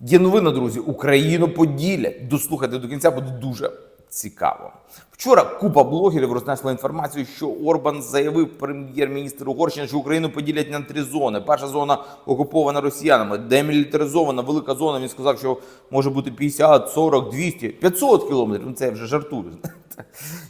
Є новина, друзі, Україну поділять. Дослухайте до кінця, буде дуже цікаво. Вчора купа блогерів рознесла інформацію, що Орбан заявив прем'єр-міністр Угорщини, що Україну поділять на три зони. Перша зона окупована росіянами, демілітаризована велика зона. Він сказав, що може бути 50, 40, 200, 500 кілометрів. Ну це я вже жартую.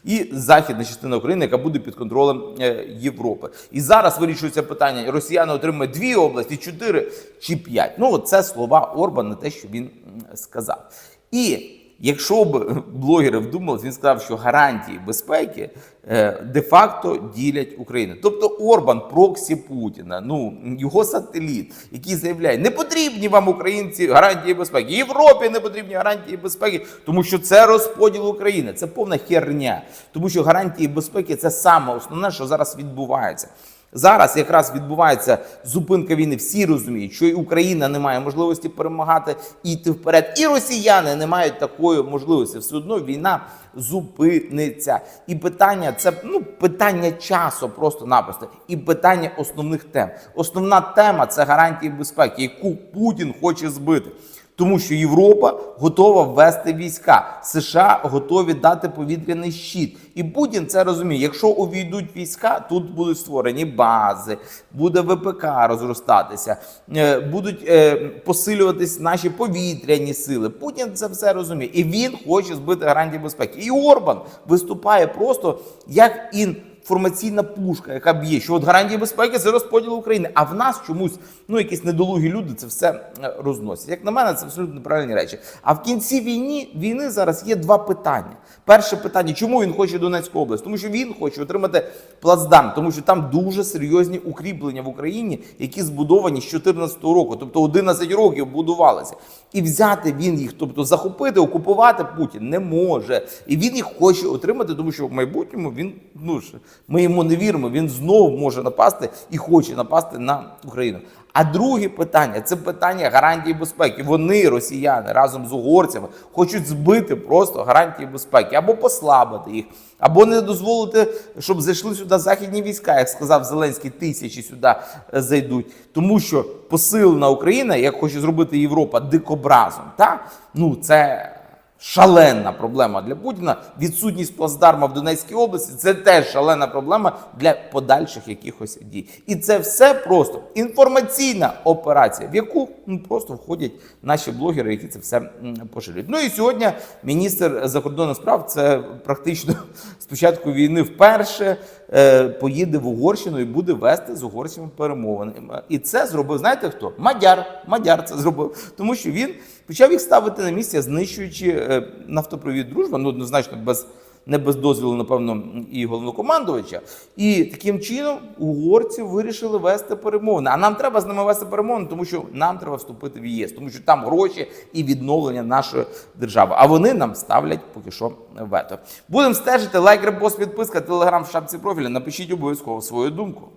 І західна частина України, яка буде під контролем е, Європи. І зараз вирішується питання: росіяни отримають дві області, чотири чи п'ять. Ну, це слова Орбана, те, що він сказав. І якщо б блогери вдумались, він сказав, що гарантії безпеки е, де-факто ділять Україну. Тобто Орбан проксі Путіна, ну його сателіт, який заявляє, не потрібні вам українці гарантії безпеки. Європі не потрібні гарантії безпеки, тому що це розподіл України. Це повна херня. Тому що гарантії безпеки це саме основне, що зараз відбувається. Зараз якраз відбувається зупинка війни. Всі розуміють, що і Україна не має можливості перемагати і йти вперед, і росіяни не мають такої можливості. Все одно війна зупиниться. І питання це ну питання часу, просто-напросто, і питання основних тем. Основна тема це гарантії безпеки, яку Путін хоче збити. Тому що Європа готова ввести війська, США готові дати повітряний щит. І Путін це розуміє. Якщо увійдуть війська, тут будуть створені бази, буде ВПК розростатися, е, будуть е, посилюватись наші повітряні сили. Путін це все розуміє, і він хоче збити гарантії безпеки. І Орбан виступає просто як ін інформаційна пушка, яка б'є, що от гарантії безпеки це розподіл України. А в нас чомусь ну якісь недолугі люди це все е, розносять. Як на мене, це абсолютно неправильні речі. А в кінці війни війни зараз є два питання. Перше питання, чому він хоче Донецьку область? Тому що він хоче отримати плацдарм, тому що там дуже серйозні укріплення в Україні, які збудовані з 2014 року, тобто 11 років будувалися. І взяти він їх, тобто захопити, окупувати Путін не може. І він їх хоче отримати, тому що в майбутньому він ну ми йому не віримо. Він знову може напасти і хоче напасти на Україну. А друге питання це питання гарантії безпеки. Вони, росіяни, разом з угорцями, хочуть збити просто гарантії безпеки або послабити їх, або не дозволити, щоб зайшли сюди західні війська, як сказав Зеленський, тисячі сюди е, зайдуть. Тому що посилена Україна, як хоче зробити Європа, дикобразом, так ну це. Шалена проблема для Путіна. Відсутність плацдарма в Донецькій області це теж шалена проблема для подальших якихось дій. І це все просто інформаційна операція, в яку ну, просто входять наші блогери, які це все поширюють. Ну і сьогодні міністр закордонних справ це практично з початку війни вперше е, поїде в Угорщину і буде вести з угорцями перемовини. І це зробив, знаєте хто? Мадяр. Мадяр це зробив, тому що він почав їх ставити на місце, знищуючи е, нафтопровід дружба, ну однозначно без. Не без дозволу, напевно, і головнокомандувача. І таким чином угорці вирішили вести перемовини. А нам треба з ними вести перемовини, тому що нам треба вступити в ЄС, тому що там гроші і відновлення нашої держави. А вони нам ставлять поки що вето. Будемо стежити. Лайк, репост, підписка, телеграм в шапці профіля. Напишіть обов'язково свою думку.